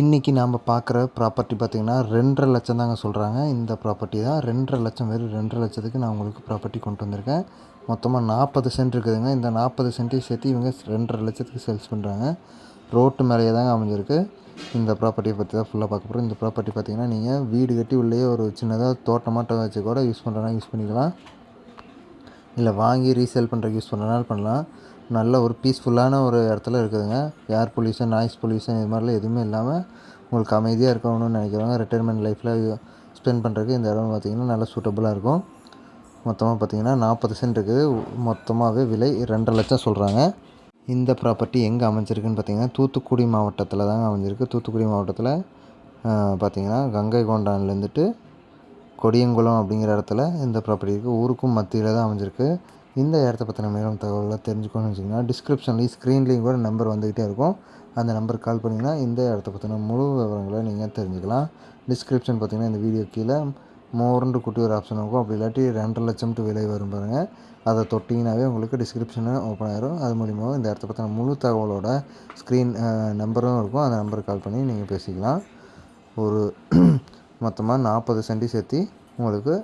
இன்றைக்கி நாம் பார்க்குற ப்ராப்பர்ட்டி பார்த்திங்கன்னா ரெண்டரை லட்சம் தாங்க சொல்கிறாங்க இந்த ப்ராப்பர்ட்டி தான் ரெண்டரை லட்சம் வெறும் ரெண்டரை லட்சத்துக்கு நான் உங்களுக்கு ப்ராப்பர்ட்டி கொண்டு வந்திருக்கேன். மொத்தமாக நாற்பது சென்ட் இருக்குதுங்க. இந்த நாற்பது சென்ட்டையும் சேர்த்து இவங்க ரெண்டரை லட்சத்துக்கு சேல்ஸ் பண்ணுறாங்க ரோட்டு மேலேயே தாங்க அமைஞ்சிருக்கு. இந்த ப்ராப்பர்ட்டியை பற்றி தான் ஃபுல்லாக பார்க்க போகிறோம் இந்த ப்ராப்பர்ட்டி பார்த்திங்கன்னா நீங்கள் வீடு கட்டி உள்ளே ஒரு சின்னதாக தோட்டமாட்டம் வச்சு கூட யூஸ் பண்ணுறேன்னா யூஸ் பண்ணிக்கலாம். இல்லை வாங்கி ரீசேல் பண்ணுறக்கு யூஸ் பண்ணுறனால பண்ணலாம். நல்ல ஒரு பீஸ்ஃபுல்லான ஒரு இடத்துல இருக்குதுங்க. ஏர் பொல்யூஷன் நாய்ஸ் பொல்யூஷன் இது மாதிரிலாம் எதுவுமே இல்லாமல் உங்களுக்கு அமைதியாக இருக்கணும்னு நினைக்கிறவங்க ரிட்டைர்மெண்ட் லைஃப்பில் ஸ்பெண்ட் பண்ணுறதுக்கு இந்த இடம் பார்த்திங்கன்னா நல்லா சூட்டபுளாக இருக்கும். மொத்தமாக பார்த்திங்கன்னா நாற்பது சென்ட் இருக்குது. மொத்தமாகவே விலை ரெண்டரை லட்சம் சொல்கிறாங்க இந்த ப்ராப்பர்ட்டி எங்கே அமைஞ்சிருக்குன்னு பார்த்தீங்கன்னா தூத்துக்குடி மாவட்டத்தில் தாங்க அமைஞ்சிருக்கு. தூத்துக்குடி மாவட்டத்தில் பார்த்திங்கன்னா கங்கை கொண்டான்லேருந்துட்டு கொடியங்குளம் அப்படிங்கிற இடத்துல இந்த ப்ராப்பர்ட்டி இருக்குது ஊருக்கும் மத்தியில் தான் அமைஞ்சிருக்கு. இந்த இடத்த பற்றின மேலும் தகவலாக தெரிஞ்சுக்கணும்னு வச்சிங்கன்னா டிஸ்கிரிப்ஷன்லேயும் ஸ்க்ரீன்லேயும் கூட நம்பர் வந்துக்கிட்டே இருக்கும். அந்த நம்பருக்கு கால் பண்ணிங்கன்னா இந்த இடத்த பற்றின முழு விவரங்களை நீங்கள் தெரிஞ்சுக்கலாம். டிஸ்கிரிப்ஷன் பார்த்திங்கன்னா இந்த வீடியோ கீழே மோர்ண்டு குட்டி ஒரு ஆப்ஷன் இருக்கும். அப்படி இல்லாட்டி ரெண்டரை லட்சம் டு விலை வரும் பாருங்கள் அதை தொட்டிங்கனாவே உங்களுக்கு டிஸ்கிரிப்ஷனு ஓப்பன் ஆயிரும். அது மூலிமா இந்த இடத்த பற்றின முழு தகவலோட ஸ்க்ரீன் நம்பரும் இருக்கும். அந்த நம்பருக்கு கால் பண்ணி நீங்கள் பேசிக்கலாம். ஒரு மொத்தமாக நாற்பது சென்டி சேர்த்தி உங்களுக்கு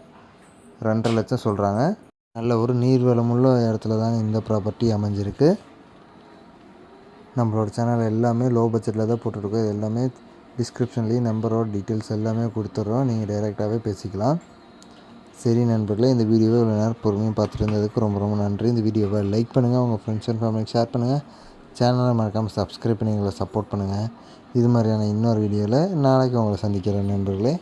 ரெண்டரை லட்சம் சொல்கிறாங்க நல்ல ஒரு நீர் வளமுள்ள இடத்துல தாங்க இந்த ப்ராப்பர்ட்டி அமைஞ்சிருக்கு. நம்மளோட சேனல் எல்லாமே லோ பட்ஜெட்டில் தான் போட்டுருக்கோம். இது எல்லாமே டிஸ்கிரிப்ஷன்லேயும் நம்பரோட டீட்டெயில்ஸ் எல்லாமே கொடுத்துட்றோம் நீங்கள் டைரெக்டாகவே பேசிக்கலாம். சரி நண்பர்களே இந்த வீடியோவை இவ்வளோ நேரம் பொறுமையாக பார்த்துட்டு இருந்ததுக்கு ரொம்ப ரொம்ப நன்றி. இந்த வீடியோவை லைக் பண்ணுங்கள் உங்கள் ஃப்ரெண்ட்ஸ் அண்ட் ஃபேமிலிக்கு ஷேர் பண்ணுங்கள் சேனலை மறக்காமல் சப்ஸ்கிரைப் பண்ணி எங்களை சப்போர்ட் பண்ணுங்கள் இது மாதிரியான இன்னொரு வீடியோவில் நாளைக்கு உங்களை சந்திக்கிறேன் நண்பர்களே.